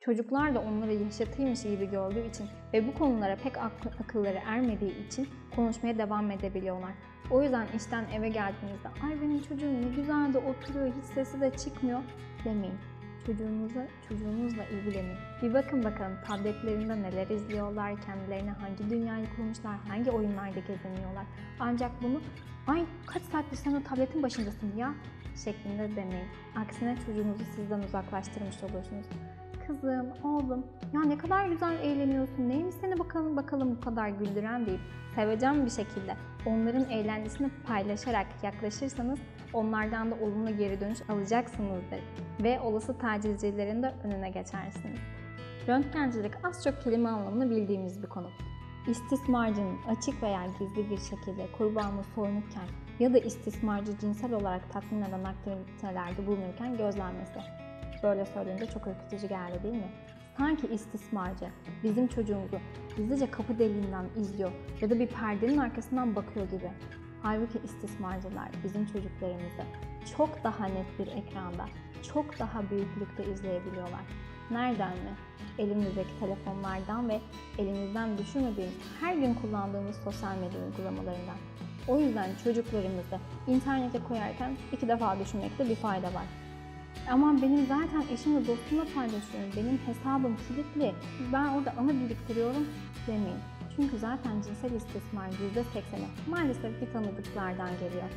Çocuklar da onları yaşatıymış gibi gördüğü için ve bu konulara pek aklı- akılları ermediği için konuşmaya devam edebiliyorlar. O yüzden işten eve geldiğinizde ay benim çocuğum ne güzel de oturuyor hiç sesi de çıkmıyor demeyin. Çocuğunuza, çocuğunuzla ilgilenin. Bir bakın bakalım tabletlerinde neler izliyorlar, kendilerine hangi dünyayı kurmuşlar, hangi oyunlarda geziniyorlar. Ancak bunu ay kaç saattir sen o tabletin başındasın ya şeklinde demeyin. Aksine çocuğunuzu sizden uzaklaştırmış olursunuz. Kızım, oğlum ya ne kadar güzel eğleniyorsun, neymiş seni bakalım bakalım bu kadar güldüren deyip sevecen bir şekilde onların eğlencesini paylaşarak yaklaşırsanız onlardan da olumlu geri dönüş alacaksınızdır ve olası tacizcilerin de önüne geçersiniz. Röntgencilik az çok kelime anlamını bildiğimiz bir konu. İstismarcının açık veya gizli bir şekilde kurbanı soyunukken ya da istismarcı cinsel olarak tatmin eden aktivitelerde bulunurken gözlenmesi. Böyle söyleyince çok ürkütücü geldi değil mi? Sanki istismarcı bizim çocuğumuzu gizlice kapı deliğinden izliyor ya da bir perdenin arkasından bakıyor gibi. Halbuki istismarcılar bizim çocuklarımızı çok daha net bir ekranda, çok daha büyüklükte izleyebiliyorlar. Nereden mi? Elimizdeki telefonlardan ve elimizden düşürmediğimiz, her gün kullandığımız sosyal medya uygulamalarından. O yüzden çocuklarımızı internete koyarken iki defa düşünmekte bir fayda var. Ama benim zaten eşimle dostumla paylaşıyorum. Benim hesabım kilitli. Ben orada anı biriktiriyorum demeyin. Çünkü zaten cinsel istismar %80'i maalesef bir tanıdıklardan geliyor.